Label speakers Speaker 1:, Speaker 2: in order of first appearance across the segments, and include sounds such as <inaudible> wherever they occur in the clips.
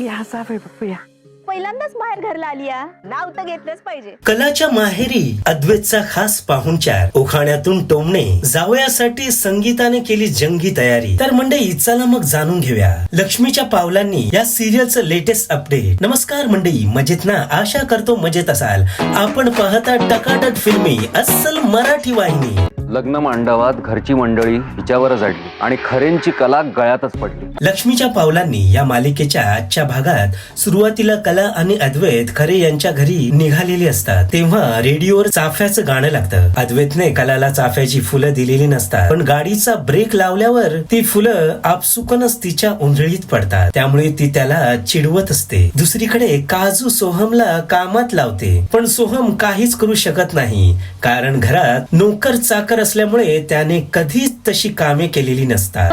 Speaker 1: या या
Speaker 2: पहिल्यांदाच बाहेर घरला आली या. नाव तर घेतलंच पाहिजे.
Speaker 3: कलाच्या माहेरी अद्वैतचा खास पाहुणचार. उखाण्यातून टोमणे जावयासाठी संगीताने केली जंगी तयारी. तर मंडळी चला मग जाणून घेऊया. लक्ष्मीच्या पावलांनी या सिरियलचं लेटेस्ट अपडेट नमस्कार मंडळी मजेत ना? आशा करतो मजेत असाल. आपण पाहता टकाटक फिल्मी अस्सल मराठी वाहिनी.
Speaker 4: लग्न मांडवात घरची मंडळी हिच्यावरच अडली. आणि खरेंची कला गळ्यातच पडली.
Speaker 3: लक्ष्मीच्या पावलांनी या मालिकेच्या आजच्या भागात सुरुवातीला कला आणि अद्वैत खरे यांच्या घरी निघालेली असतात. तेव्हा रेडिओवर चाफ्याचं गाणं लागतं. अद्वैतने कलाला चाफ्याची फुलं दिलेली नसतात. पण गाडीचा ब्रेक लावल्यावर ती फुलं आपसुकनच तिच्या उंजळीत पडतात. त्यामुळे ती त्याला चिडवत असते. दुसरीकडे काजू सोहमला कामात लावते. पण सोहम काहीच करू शकत नाही. कारण घरात नोकर चाकर असल्यामुळे त्याने कधीच तशी कामे केलेली नसतात.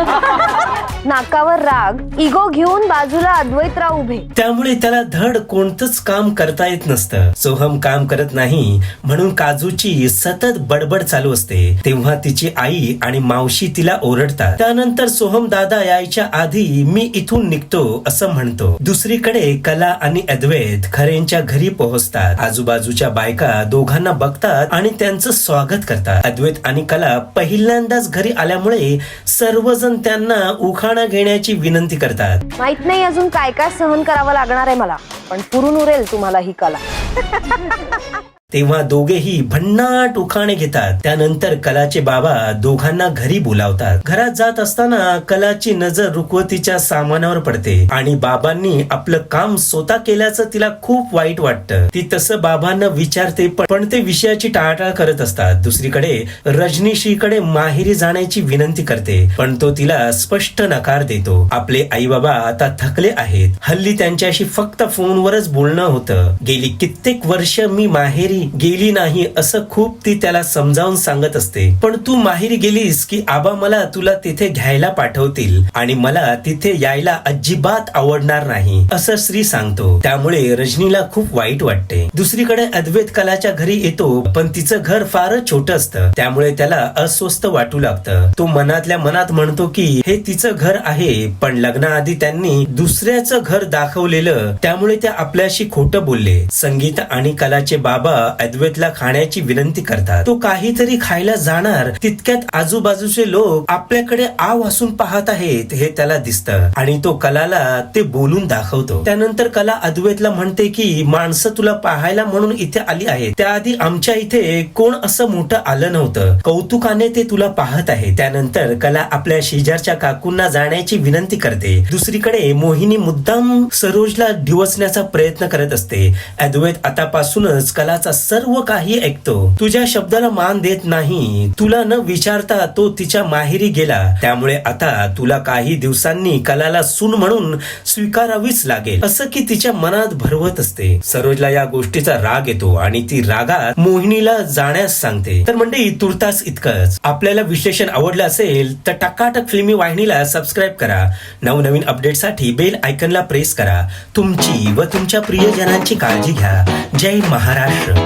Speaker 2: नाकावर राग इगो घेऊन बाजूला अद्वैतराव उभे.
Speaker 3: त्यामुळे त्याला धड कोणतंच काम करता येत नसतं. सोहम काम करत नाही म्हणून काजूची सतत बडबड चालू असते. तेव्हा तिची आई आणि मावशी तिला ओरडतात. त्यानंतर सोहम दादा यायच्या आधी मी इथून निघतो असं म्हणतो. दुसरीकडे कला आणि अद्वैत खरेंच्या घरी पोहोचतात. आजूबाजूच्या बायका दोघांना बघतात आणि त्यांचं स्वागत करतात. अद्वैत आणि कला पहिल्यांदाच घरी आल्यामुळे सर्वजण त्यांना उखाण घेण्याची विनंती करतात.
Speaker 2: माहीत नाही अजून काय काय सहन करावं लागणार आहे मला. पण पुरून उरेल तुम्हाला ही कला. <laughs>
Speaker 3: तेव्हा दोघेही भन्नाट उखाणे घेतात. त्यानंतर कलाचे बाबा दोघांना घरी बोलावतात. घरात जात असताना कलाची नजर रुकवतीच्या सामानावर पडते आणि बाबांनी आपलं काम स्वतः केल्याचं तिला खूप वाईट वाटतं. ती तसं बाबांना विचारते पण- पण ते विषयाची टाळाटाळ करत असतात. दुसरीकडे रजनीशीकडे माहेरी जाण्याची विनंती करते पण तो तिला स्पष्ट नकार देतो. आपले आई बाबा आता थकले आहेत. हल्ली त्यांच्याशी फक्त फोनवरच बोलणं होतं. गेली कित्येक वर्ष मी माहेरी गेली नाही असं खूप ती त्याला समजावून सांगत असते. पण तू माहेरी गेलीस की आबा मला तुला तिथे घ्यायला पाठवतील आणि मला तिथे यायला अजिबात आवडणार नाही असं श्री सांगतो. त्यामुळे रजनीला खूप वाईट वाटते. दुसरीकडे अद्वैत कलाच्या घरी येतो पण तिचं घर फारच छोट असतं. त्यामुळे त्याला अस्वस्थ वाटू लागतं. तो मनातल्या मनात म्हणतो की हे तिचं घर आहे पण लग्नाआधी त्यांनी दुसऱ्याचं घर दाखवलेलं त्यामुळे त्या आपल्याशी खोटं बोलले. संगीत आणि कलाचे बाबा अद्वैतला खाण्याची विनंती करतात. तो काहीतरी खायला जाणार तितक्यात आजूबाजूचे लोक आपल्याकडे आव असून पाहत आहेत हे त्याला दिसतं. आणि तो कलाला ते बोलून दाखवतो. त्यानंतर कला अद्वैतला म्हणते की माणसं तुला पाहायला म्हणून इथे आली आहेत. त्याआधी आमच्या इथे कोण असं मोठं आलं नव्हतं. कौतुकाने ते तुला पाहत आहे. त्यानंतर कला आपल्या शेजारच्या काकूंना जाण्याची विनंती करते. दुसरीकडे मोहिनी मुद्दाम सरोजला डिवचण्याचा प्रयत्न करत असते. अद्वैत आतापासूनच कलाचा सर्व काही ऐकतो. तुझ्या शब्दाला मान देत नाही. तुला न विचारता तो तिच्या माहेरी गेला. त्यामुळे आता तुला काही दिवसांनी कलाला सून म्हणून स्वीकारावीच लागेल. असं की तिच्या मनात भरवत असते. सरोजला या गोष्टीचा राग येतो आणि ती रागात मोहिनीला जाण्यास सांगते. तर म्हणजे तुर्तास इतकंच. आपल्याला विश्लेषण आवडलं असेल तर टकाटक फिल्मी वाहिनीला सबस्क्राईब करा. नवनवीन अपडेटसाठी बेल आयकनला प्रेस करा. तुमची व तुमच्या प्रियजनांची काळजी घ्या. जय महाराष्ट्र.